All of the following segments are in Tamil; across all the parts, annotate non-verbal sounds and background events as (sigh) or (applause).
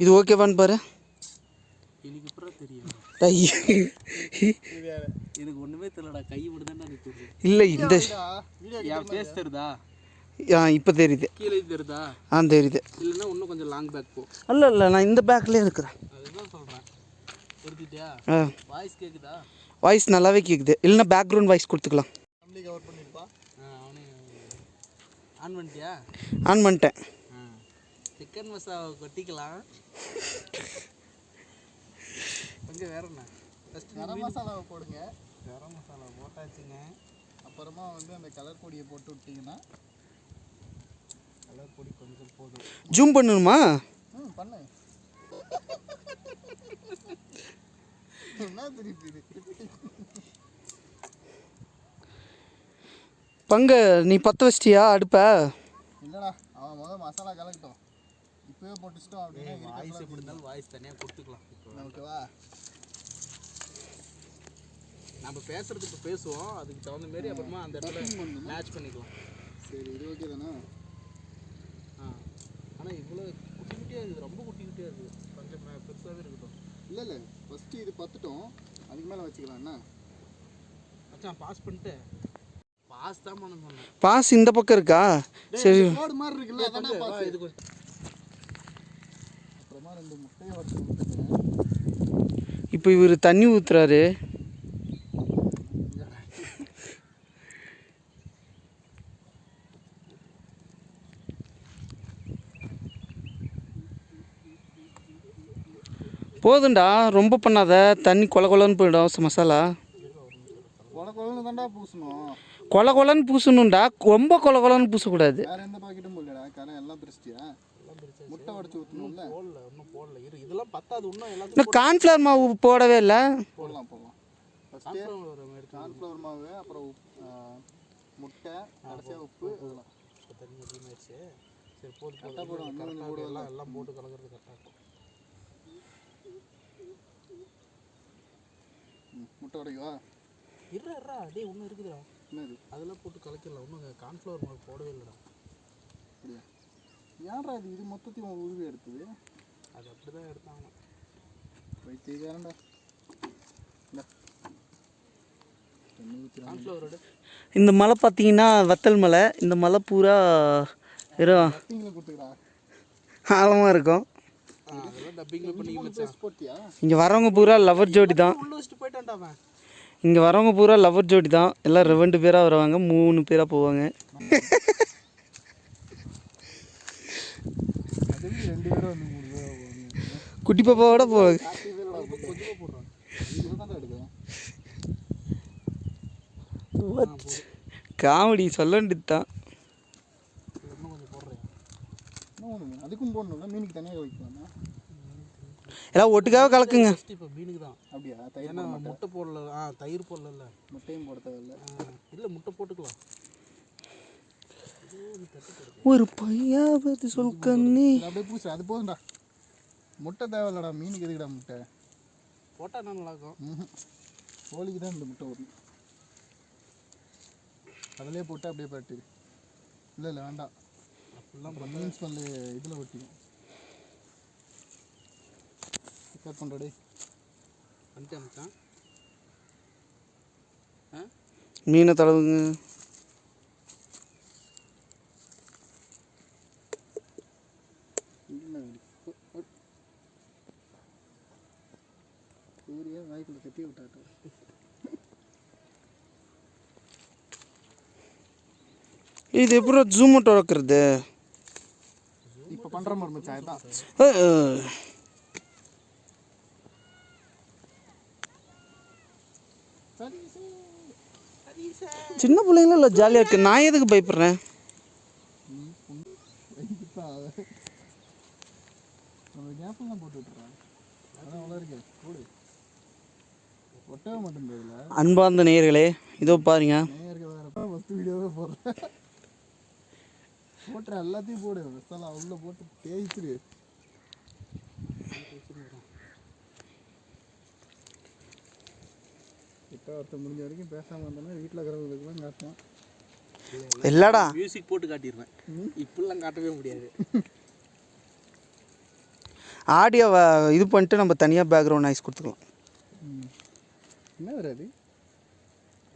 இது ஓகேவான்னு பாரு. எனக்கு அப்புறம் தெரியும். எனக்கு ஒன்றுமே தெரியலடா கை மட்டும் தான் இல்லை இந்த என் ஃபேஸ் தெரியுதா? ஆ இப்போ தெரியுது. கீழே தெரியுதா? ஆ தெரியுது. இல்லைன்னா இன்னும் கொஞ்சம் லாங் பேக் போ. இல்லை இல்லை நான் இந்த பேக்லேயே இருக்கிறேன். அதுதான் சொல்கிறேன் எடுத்துட்டியா ஆ. வாய்ஸ் கேட்குதா வாய்ஸ் நல்லாவே கேட்குது இல்லைன்னா பேக்ரவுண்ட் வாய்ஸ் கொடுத்துக்கலாம். ஃபேமிலி கவர் பண்ணிருப்பா. அவனே ஆன் பண்ணிட்டியா? ஆன் பண்ணிட்டேன். சிக்கன் மசாலா கொட்டிக்கலாம். கொஞ்சம் வேற என்ன? ஃபஸ்ட்டு கரம் மசாலாவை போடுங்க. கரம் மசாலா போட்டாச்சுங்க. அப்புறமா வந்து அந்த கலர் பொடியை போட்டு விட்டீங்கன்னா கலர் பொடி கொஞ்சம் போதும். ஜூம் பண்ணணுமா ம் பண்ணு. என்ன திருப்பி இது பங்க நீ பற்ற வச்சிட்டியா அடுப்ப? இல்லைடா அவன் முதல் மசாலா கலக்கட்டும். இப்போவே போட்டுச்சிட்டோம் அப்படின்னா வாய்ஸ் எப்படி இருந்தாலும் வாய்ஸ் தனியாக கொடுத்துக்கலாம். ஓகேவா நம்ம பேசுறது இப்போ பேசுவோம். அதுக்கு தகுந்த மாதிரி அப்புறமா அந்த இடத்துல மேட்ச் பண்ணிக்கலாம். சரி இது ஓகே தானே? ஆ. ஆனால் இவ்வளோ குட்டி குட்டியாக இருக்குது. ரொம்ப குட்டி குட்டியாக இருக்குது. கொஞ்சம் பெ- பெருசாவே இருக்கட்டும். இல்லை இல்லை. ஃபஸ்ட்டு இது பத்துட்டோம். அதுக்கு மேலே வச்சுக்கலாம். என்ன? மச்சான் பாஸ் பண்ணிட்டு. பாஸ் தான் பண்ண சொன்னேன். பாஸ் இந்த பக்கம் இருக்கா? சரி. மாதிரி இருக்குல்ல இது கொஞ்சம். ரெண்டு முட்டையை இப்போ இவர் தண்ணி ஊற்றுறாரு போதும்டா ரொம்ப பண்ணாத. தண்ணி கொல கொலன்னு போயிடும் மசாலா. கொல கொலன்னு தான்டா பூசணும். கொல கொலன்னு பூசணும்டா. ரொம்ப கொல கொலன்னு பூசக்கூடாது. வேற எந்த பாக்கெட்டும் போடலடா காரணம் எல்லாம் பிரிச்சிட்டியா? முட்டை உடச்சி ஊற்றணும்ல போடல இன்னும் போடல. இரு இதெல்லாம் பத்தாது இன்னும் இன்னும் எல்லாத்துக்கும் கார்ன்ஃப்ளவர் மாவு போடவே இல்லை? போடலாம் போடலாம். ஃபஸ்ட்டு. கார்ன்ஃப்ளவர் மாவு அப்புறம் உப்- ஆ, முட்டை கடைசியாக உப்பு இதெல்லாம் இப்போ தண்ணி அதிகமாகிடுச்சு சரி போட்டு கரெக்டாக போடும் இன்னும் எல்லாம் எல்லாம் போட்டு கலக்கிறது கரெக்டாக இருக்கும். ம், முட்டை உடைக்கவா இருடா இருடா. டேய் இன்னும் இருக்குதுடா. என்னது? அதெல்லாம் போட்டு கலக்கிடலாம். இன்னும் கான்ஃப்ளவர் மாவு போடவே இல்லைடா. அப்படியா? ஏன்டா இது? இது மொத்தத்தையும் உருவி எடுத்தது. அது அப்படி தான் எடுத்தாங்க வைத்தியக்காரன்டா இந்த. மலை பார்த்தீங்கன்னா வத்தல் மலை. இந்த மலை பூரா வெறும் ஆழமாக இருக்கும். இங்கே வரவங்க பூரா லவர் ஜோடி தான். இங்கே வரவங்க பூரா லவர் ஜோடி தான். எல்லாம் ரெண்டு பேராக வருவாங்க மூணு பேராக போவாங்க. ரெண்டு பேரும் வந்து மூணு பேரும் குட்டி பாப்பாவோட எடுக்கிறேன் காமெடி சொல்ல வேண்டியது தான் இன்னும் கொஞ்சம் போடுறேன் என்ன ஒன்று அதுக்கும் போடணும்ல மீனுக்கு தனியாக வைக்கலாமா எல்லாம் ஒட்டுக்காக கலக்குங்க. இப்போ மீனுக்கு தான் அப்படியா தயிர் முட்டை போடல. ஆ தயிர் போடல முட்டையும் போட தேவையில்ல. இல்லை முட்டை போட்டுக்கலாம். ஒரு பையாவது சொல் கண்ணி. அப்படியே பூசு அது போதும்டா. முட்டை தேவையில்லடா. மீனுக்கு எதுக்குடா முட்டை? போட்டால் என்ன நல்லாயிருக்கும். ம்ஹும். கோழிக்கு தான் இந்த முட்டை வரும் அதிலே போட்டு அப்படியே பரட்டிடு இல்லை இல்லை வேண்டாம். அப்படிலாம் அப்புறம் மீன் ஸ்மெல்லு இதில் ஒட்டிடும் கட் பண்ணுறடே பண்ணிட்டேன் மச்சான் ஆ? மீனை தடவுங்க இல்லை சூரியா வாய்க்குள்ள கட்டி விட்டாட்டு. இது எப்படி ஜூம் அவுட் வைக்கிறது இப்போ பண்ணுற மாதிரி மச்சான் அஹ். சின்ன பிள்ளைங்களும் இல்லை ஜாலியாக இருக்கு? நான் எதுக்கு பயப்படுறேன் நம்ம கேப்பெல்லாம் போட்டு விட்டுறேன் அதான் அவ்வளோ இருக்கு போடு ஒட்டவே மாட்டேங்குது இதில் அன்பார்ந்த நேயர்களே இதோ பாருங்க. போட்டுற எல்லாத்தையும் போடு. மசாலா உள்ளே போட்டு தேய்ச்சிரு. ஒருத்தர் முடிஞ்ச வரைக்கும் பேசாமல் இருந்தோம்னா வீட்டில் இருக்கிறவங்களுக்குலாம் காட்டுவான். இல்லடா. மியூசிக் போட்டு காட்டிடுவேன் இப்படிலாம் காட்டவே முடியாது. (laughs) ஆடியோ இது பண்ணிட்டு நம்ம தனியாக பேக்ரவுண்ட் நாய்ஸ் கொடுத்துக்கலாம். என்ன அது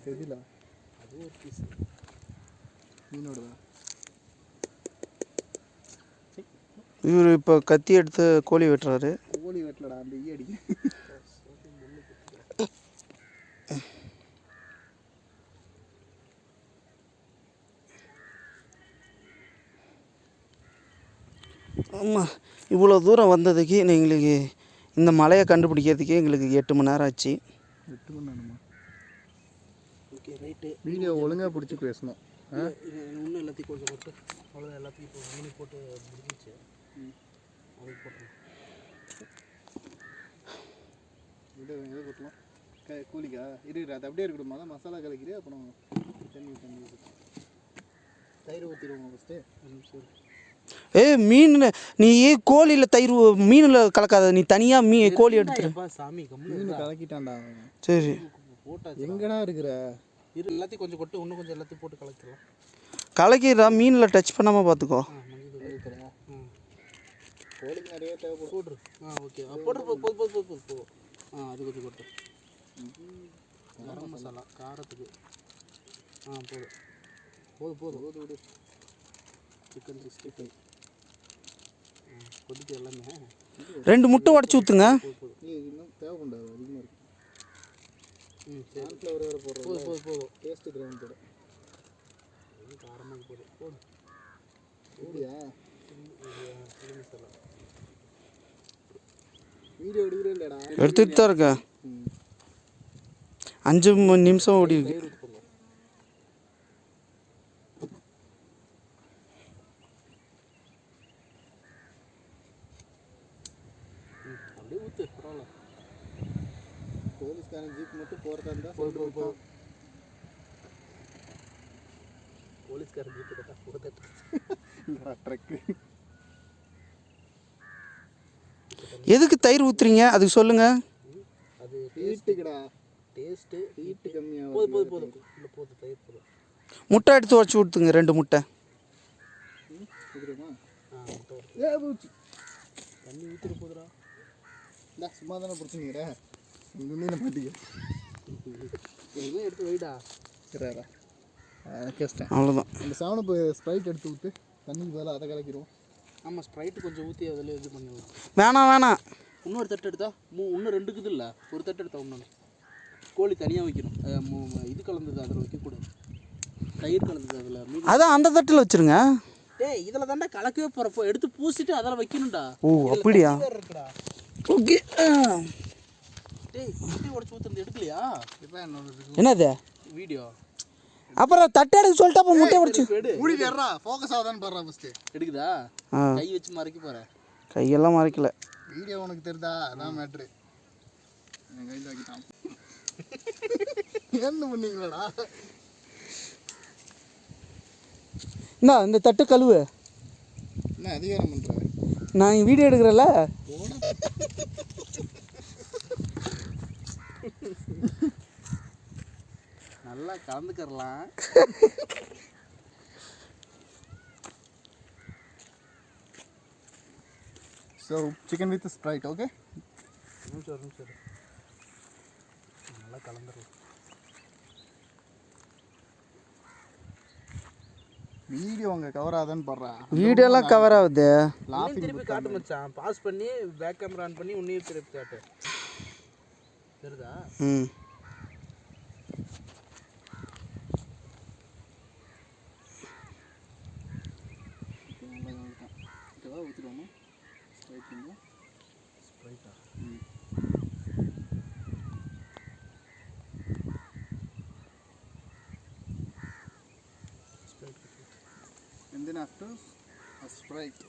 தெரியல. அது ஒரு பீஸ் இவர் இப்போ கத்தி எடுத்து கோழி வெட்டுறாரு. கோழி வெட்டலடா அந்த ஈ அடிக்க ஆமாம் இவ்வளோ தூரம் வந்ததுக்கு எங்களுக்கு இந்த மலையை கண்டுபிடிக்கிறதுக்கே எங்களுக்கு எட்டு மணி நேரம் ஆச்சு. எட்டு மணி நேரமா? ஓகே ரைட்டு வீடியோ ஒழுங்காக பிடிச்சி பேசணும். இது இன்னும் எல்லாத்தையும் கொஞ்சம் போட்டு அவ்வளோதான் எல்லாத்தையும் இப்போ மீன் போட்டு முடிஞ்சிச்சு அதுக்கு போட்டுருங்க இதை எதை கொட்டலாம் க கூலிக்கா? இரு இரு, அது அப்படியே இருக்கட்டும் தான் மசாலா கலக்கிறே அப்புறம் தண்ணி தண்ணி ஊத்து. தயிர் ஊற்றிடுவோம் ஃபஸ்ட்டு ஒரு ஏய் மீன் நீ கோழியில் தயிர் மீனில் கலக்காத நீ தனியாக மீ கோழி எடுத்துரு. சாமி மீன் கலக்கிட்டான்டா. சரி. எங்கடா இருக்கிற? இரு எல்லாத்தையும் கொஞ்சம் கொட்டு இன்னும் கொஞ்சம் எல்லாத்தையும் போட்டு கலக்கலாம் கலக்கிடா மீனில் டச் பண்ணாமல் பார்த்துக்கோ கோழிக்கு நிறைய தேவைப்படும். போட்டுரு. ஆ ஓகே. ஆ போட்டு அது கொஞ்சம் கொட்டு. கரம் மசாலா காரத்துக்கு. ஆ போதும் போதும் போதும் சிக்கன் சிக்ஸ்டி ஃபைவ் ரெண்டு முட்டை உடச்சி ஊற்றுங்க போதும் போதும் நீ இன்னும் தேவைப்படாது அதிகமாக இருக்கு ம் சரி கான்ஃப்ளவர் வேறு போடுறோம் போதும் போதும் போதும் டேஸ்ட்டு கிரவுண்டோட இது காரமாக போதும் போதும் அப்படியா சில்லி மசாலா வீடியோ எடுக்கிறே இல்லைடா எடுத்துகிட்டு தான் இருக்கேன் ம் அஞ்சு மணி நிமிஷம் ஓடி இருக்கு தயிர் ஊற்றுக்கோங்க ம் அப்படியே ஊற்று பரவாயில்ல போலீஸ்காரன் ஜீப் மட்டும் போகிறதா இருந்தால் போதும் போதும் போலீஸ்காரன் ஜீப்பு கட்டா போதட்டு ட்ரக்கு. எதுக்கு தயிர் ஊற்றுறீங்க அதுக்கு சொல்லுங்கள் அது ஹீட்டுக்குடா. டேஸ்ட்டு. ஹீட்டு கம்மியாக போதும் போதும் போதும் இல்லை போதும் தயிர் போதும் முட்டை எடுத்து உடச்சி ஊற்றுங்க ரெண்டு முட்டை. தண்ணி ஊற்றிட்டு போதுடா. சும்மா தானே பிடிச்சிங்கிற இந்த மீனை மாட்டிக்க எடுத்து வைடா இருக்கிறாரா கேஸ்டேன் அவ்வளோதான் அந்த செவனப்பு ஸ்ப்ரைட் எடுத்து ஊற்று தண்ணிக்கு பதிலாக அதை கலக்கிடுவோம் ஆமாம் ஸ்ப்ரைட்டு கொஞ்சம் ஊற்றி அதில் இது பண்ணி வேணாம் வேணாம் இன்னொரு தட்டு எடுத்தா மூ இன்னும் ரெண்டுக்குது இல்லை ஒரு தட்டு எடுத்தா இன்னொன்று கோழி தனியாக வைக்கணும் இது கலந்தது அதில் வைக்கக்கூடாது தயிர் கலந்தது அதில் அதான் அந்த தட்டில் வச்சுருங்க டேய் இதில் தாண்டா கலக்கவே போகிறப்போ எடுத்து பூசிட்டு அதில் வைக்கணும்டா ஓ அப்படியா ஓகே என்னது? வீடியோ. அப்புறம் தட்டை எடுக்க சொல்லிட்டு அப்போ முட்டை உடச்சி. மூடி தர்றா ஃபோக்கஸ் ஆகுதான்னு பாடுறா ஃபஸ்ட்டு எடுக்குதா? ஆ. கை வச்சு மறைக்க போகிறேன் கையெல்லாம் மறைக்கல. வீடியோ உனக்கு தெரிதா? அதான் மேட்ரு என் கையில் வைக்கிட்டான் என்ன பண்ணீங்களாடா இந்தா இந்த தட்டு கழுவு. என்ன அதிகாரம் பண்ணுற நான் வீடியோ எடுக்கிறேன்ல. நல்லா கலந்துக்கறலாம். So chicken with Sprite okay நிமிஷம் ஒரு நிமிஷம். நல்லா கலந்துடலாம் வீடியோ அங்கே கவர் ஆகுதான்னு பாடுறா. வீடியோலாம் கவர் ஆகுது. திருப்பி காட்டு மச்சான். பாஸ் பண்ணி பேக் கேமரா ஆன் பண்ணி உன்னையும் திருப்பி காட்டு. ம். ஸ்ப்ரைட் கொஞ்சம் ஸ்ப்ரைட்டா and then after a sprite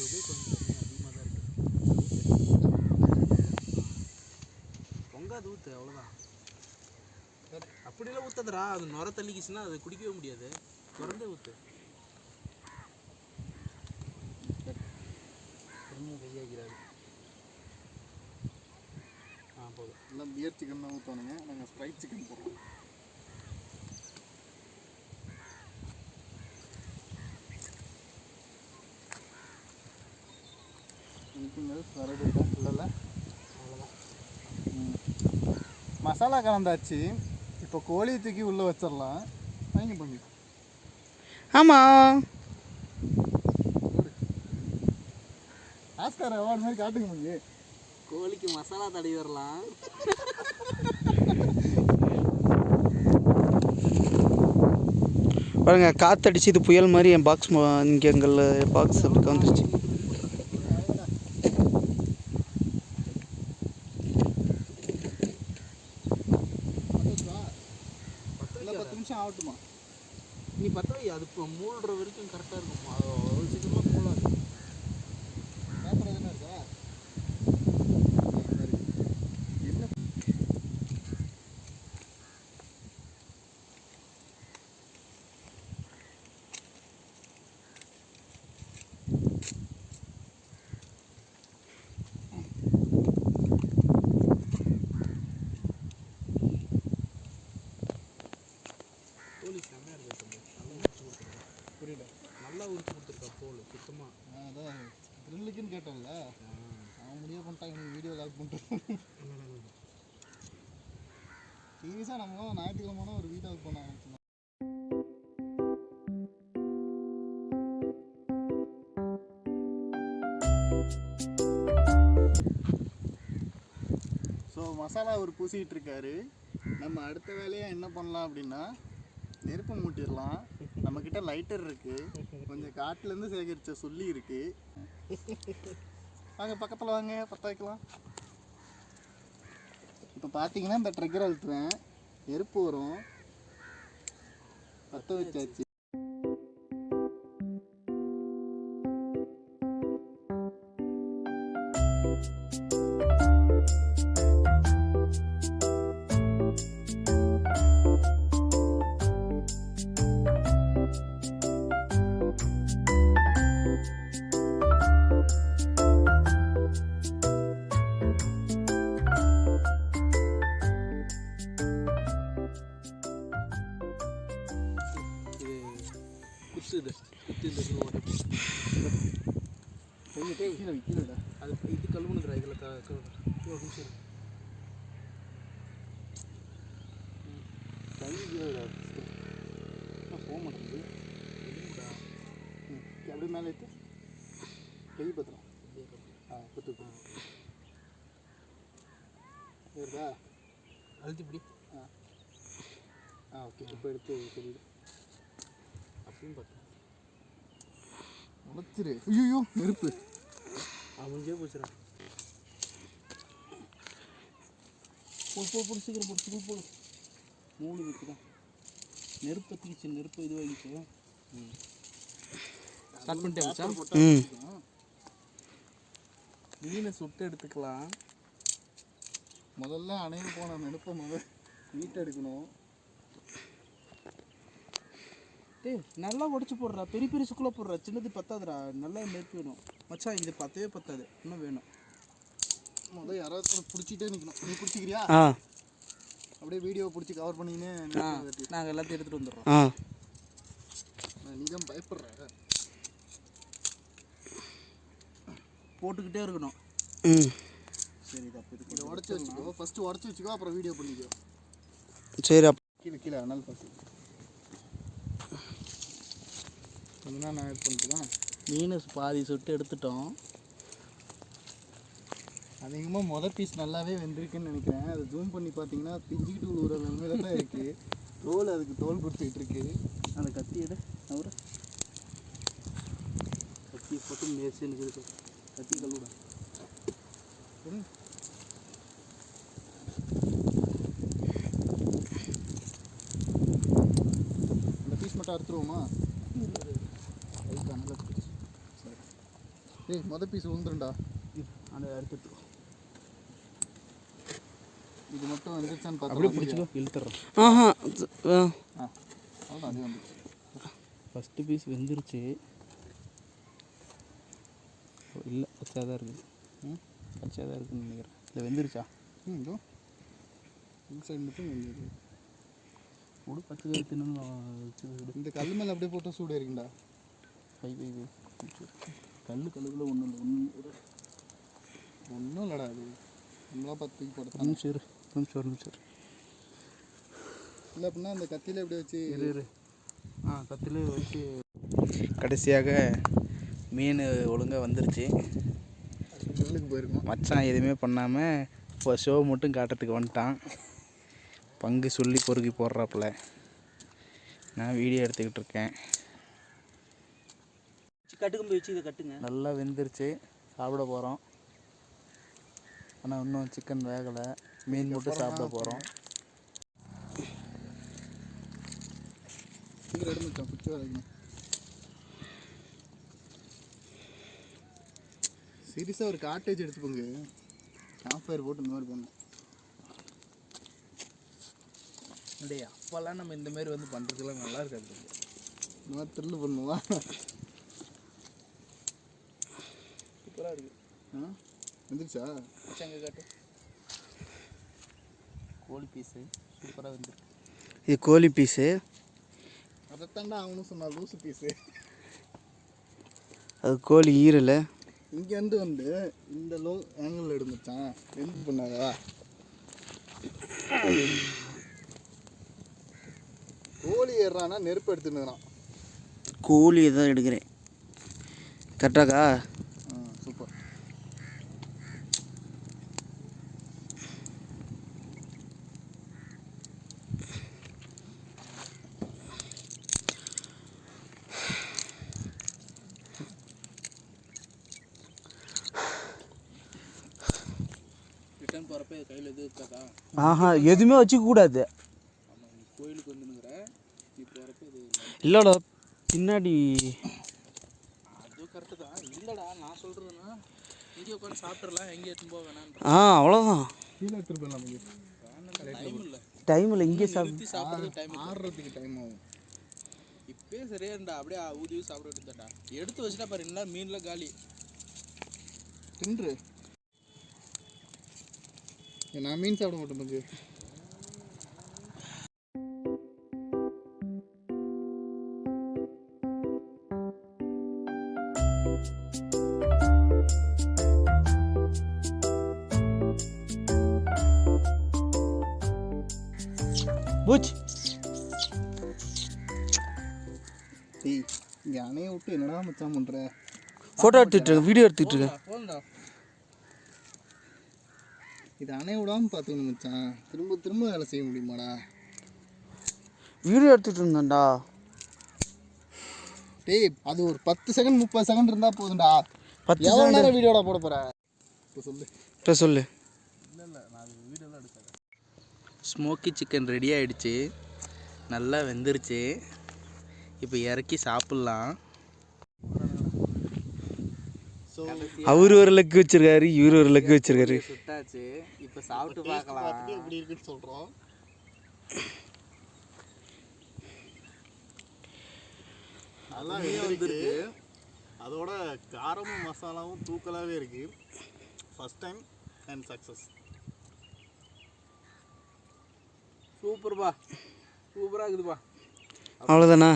இது கொஞ்சம் அதிகமாக தான் இருக்கு பொங்காது ஊற்று அவ்வளோதான் அப்படிலாம் ஊற்றாதடா அது நுர தள்ளிக்கிச்சுன்னா அது குடிக்கவே முடியாது. திறந்தே ஊற்று கையாகிறாரு ஆ போதும். எல்லாம் பியர் சிக்கன் தான் ஊற்றுவானுங்க நாங்கள் ஸ்ப்ரைட் சிக்கன் போடுறோம். வரது இருக்கா இல்லைல்ல அவ்வளோதான் ம். மசாலா கலந்தாச்சு. இப்போ கோழி தூக்கி உள்ளே வச்சிடலாம். வாங்கி பண்ணி ஆமாம் ஆஸ்கார் அவார்டு மாதிரி காட்டுங்க மங்கி கோழிக்கு மசாலா தடவி வரலாம். பாருங்க காத்தடிச்சு இது புயல் மாதிரி என் பாக்ஸ் இங்கே எங்கள் பாக்ஸ் அப்படி வந்துருச்சு இல்லை பத்து நிமிஷம் ஆகட்டுமா நீ பற்ற வை அது இப்போ மூழ்கிற வரைக்கும் கரெக்டாக இருக்கும் அது அவ்வளோ சீக்கிரமாக மூழாது பேப்பர் எதுனா இருக்கா என்ன கோழி செம்மையாக இருக்கு தம்பி நல்லா உரிச்சு கொடுத்துருக்கா புரியல புரியல நல்லா உரிச்சு கொடுத்துருக்கா தோல் சுத்தமாக நான் அதான் த்ரில்லுக்குன்னு கேட்டேன்ல அவன் முடிவு பண்ணிட்டான் எனக்கு வீடியோ லாக் பண்ணிட்டு சீரியஸாக நம்ம ஞாயிற்றுக்கிழமை ஒரு வீடியோ லாக் பண்ண ஆரம்பிச்சோம் ஸோ மசாலா அவர் பூசிக்கிட்டு இருக்காரு. நம்ம அடுத்த வேலையாக என்ன பண்ணலாம் அப்படின்னா நெருப்பு மூட்டிடலாம். நம்மக்கிட்ட லைட்டர் இருக்கு. கொஞ்சம் காட்டுலேருந்து சேகரித்த சொல்லி இருக்கு. வாங்க பக்கத்தில் வாங்க பற்ற வைக்கலாம். இப்போ பார்த்தீங்கன்னா இந்த ட்ரிக்கர் அழுத்துவேன். நெருப்பு வரும். பற்ற வச்சாச்சு. கீழே வை, கீழே விட அது இது கழுவுனுக்குறா இதில் ஒரு நிமிஷம் நான் போக மாட்டேங்குது. அப்படியே மேலே ஏற்று கை பத்திரம். ஆ குத்து வருதா அழுத்தி பிடி. ஆ. ஓகே. இப்போ எடுத்து சொல்லிடு. அப்படின்னு பார்த்தேன். உழைச்சிரு ஐயோ நெருப்பு. அவனுக்கே போச்சுறான் போ போ போடு சீக்கிரம் போடு சீக்கிரம் போடு. மூணு இருக்கு தான். நெருப்பு பற்றிக்கிச்சு நெருப்பு இது வாங்கிச்சு ஸ்டார்ட் பண்ணிட்டே மச்சான். ம். மீனை சுட்டு எடுத்துக்கலாம். முதல்ல அணைய போன நெருப்பை முதல் வீட்டை எடுக்கணும். டேய் நல்லா உடச்சி போடுறா. பெரிய பெரிய சுக்குல போடுறா. சின்னது பத்தாதுடா. நல்லா நெருப்பு வேணும். மச்சான் இது பத்தவே பத்தாது. இன்னும் வேணும். முதல்ல யாராவது பிடிச்சிட்டே நிற்கணும் நீ பிடிச்சிக்கிறியா? ஆ. அப்படியே வீடியோ பிடிச்சி கவர் பண்ணிக்கினே ஆ. நாங்கள் எல்லாத்தையும் எடுத்துகிட்டு வந்துடுறோம். ஆ. நீ தான் பயப்படுற போட்டுக்கிட்டே இருக்கணும். ம். சரி இது அப்போ இதை உடச்சி வச்சுக்கோ. ஃபஸ்ட்டு உடச்சி வச்சுக்கோ அப்புறம் வீடியோ பண்ணிக்கோ. சரி அப்போ கீழே கீழே அனல் பசி கொஞ்சம் நான் ஆட் பண்ணிட்டுதான் மீன் பாதி சுட்டு எடுத்துட்டோம். அதிகமாக மொதல் பீஸ் நல்லாவே வெந்திருக்குன்னு நினைக்கிறேன். அதை ஜூம் பண்ணி பார்த்தீங்கன்னா பிஞ்சுக்கிட்டு விழுவுற நிலமையில தான் இருக்குது தோல் அதுக்கு தோல் கொடுத்துக்கிட்டு இருக்கு. அந்த கத்தி எடு அவரு கத்தி போட்டு மேசுன்னு இருக்கு கத்தி கழுவிட. அந்த பீஸ் மட்டும் அறுத்துருவோமா ரைட் அனல் சரி ஏய் மொதல் பீஸ் உந்துருண்டா அந்த எடுத்துட்டு இது மட்டும் வந்துருச்சான்னு அப்படியே பார்த்தா பிடிச்சிக்கோ இழுத்துறோம் ஆஹா அது வந்துச்சு ஃபஸ்ட்டு பீஸ் வெந்துருச்சு. இல்லை பச்சையாக தான் இருக்குது ம்? பச்சையாக தான் இருக்குன்னு நினைக்கிறேன். இல்லை வெந்துருச்சா? ம் இதோ. சைடு மட்டும் வெந்தது. விடு பச்சை தான் தின்னு இந்த கல் மேலே அப்படியே போட்டு சூடு இருக்குண்டா கை கை கை கல் கழுவில் ஒன்றும் இல்லை ஒன்று ஒன்றும் இல்லைடா அது. நம்மளா பார்த்து தூக்கி போடுறோம் நிமிஷம் இரு. நிமிஷம் ஒரு நிமிஷம். இல்லை அப்படின்னா அந்த கத்தியில் எப்படி வச்சு இரு இரு. ஆ கத்திலே வச்சு கடைசியாக மீன் ஒழுங்காக வந்துருச்சு. போயிருக்கோம். மச்சான் எதுவுமே பண்ணாமல் இப்போ ஷோ மட்டும் காட்டுறதுக்கு வந்துட்டான். பங்கு சொல்லி பொறுக்கி போடுறாப்புல. நான் வீடியோ எடுத்துக்கிட்டு இருக்கேன். கட்டுக்கம்பி வச்சு இதை கட்டுங்க. நல்லா வெந்துருச்சு. சாப்பிட போகிறோம் ஆனால் இன்னும் சிக்கன் வேகலை. மீன் மட்டும் சாப்பிட போகிறோம் சீரியஸாக ஒரு காட்டேஜ் எடுத்துப்போங்க கேம்ப் ஃபயர் போட்டு இந்த மாதிரி பண்ணணும் டேய் அப்போல்லாம் நம்ம இந்த மாதிரி வந்து பண்ணுறதுலாம் நல்லா இருக்காது. இந்த மாதிரி த்ரில்லு பண்ணுவா சூப்பராக இருக்குது ஆ வந்துருச்சா எங்கே காட்டு கோழி பீஸு சூப்பராக வந்துருக்கு. இது கோழி பீஸு அதைத்தாண்டா அவனும் சொன்னான் லூசு பீஸு அது கோழி ஈரல். இங்கேருந்து வந்து இந்த லோ ஆங்கிள் எடுந்துச்சான் எந்த பண்ணாதா. கோழி ஏறானா நெருப்பு எடுத்துனுறான் கோழியை தான் எடுக்கிறேன். கரெக்டாக்கா ஆ சூப்பர் ரிட்டர்ன் போகிறப்ப கையில் எது இருக்காதா ஆஹா எதுவுமே வச்சுக்க கூடாது ஆமாம் நீ கோயிலுக்கு வந்துனுங்கிற நீ போகிறப்ப இது இல்லைடா பின்னாடி அது கரெக்டு தான் இல்லைடா நான் சொல்கிறதுன்னா இங்கே உட்காந்து சாப்பிட்றலாம் எங்கே எடுத்துன்னு போக வேணான்ற ஆ அவ்வளோதான் டைம் இல்லை. டைமில் இங்கே சாப்பிடு நிறுத்தி சாப்பிட்றதுக்கு டைம் ஆடுறதுக்கு டைம் ஆகும். இப்பயே சரியா இருந்தா அப்படியே ஊதி சாப்பிட எடுத்து வச்சுட்டா பாரு என்ன மீன்ல காலி. தின்று. நான் மீன் சாப்பிட மாட்டேன் பூச் டேய் இங்கே அணைய விட்டு என்னடா மச்சான் பண்ணுற ஃபோட்டோ எடுத்துட்டு இருக்க வீடியோ எடுத்துட்டு இருக்க இது அணைய விடாமல் பார்த்துக்கணும் மச்சான். திரும்ப திரும்ப வேலை செய்ய முடியுமாடா? வீடியோ எடுத்துட்டு இருந்தேன்டா. டேய் அது ஒரு பத்து செகண்ட் முப்பது செகண்ட் இருந்தால் போதும்டா. பத்து எவ்வளோ நேரம் வீடியோட போட போகிற இப்போ சொல்லு. இப்போ சொல்லு. ஸ்மோக்கி சிக்கன் ரெடி ஆயிடுச்சு. நல்லா வெந்துருச்சு. இப்போ இறக்கி சாப்பிட்லாம். அவர் ஒரு லக்கு வச்சிருக்காரு இவர் ஒரு லக்கு வச்சிருக்காரு. சுட்டாச்சு. இப்போ சாப்பிட்டு பார்க்கலாம். எப்படி இருக்குன்னு சொல்கிறோம் நல்லா வெந்திருக்கு. அதோட காரமும் மசாலாவும் தூக்கலாகவே இருக்கு. ஃபர்ஸ்ட் டைம் அண்ட் சக்ஸஸ் சூப்பர்ப்பா சூப்பராக இருக்குதுப்பா அவ்வளோதானா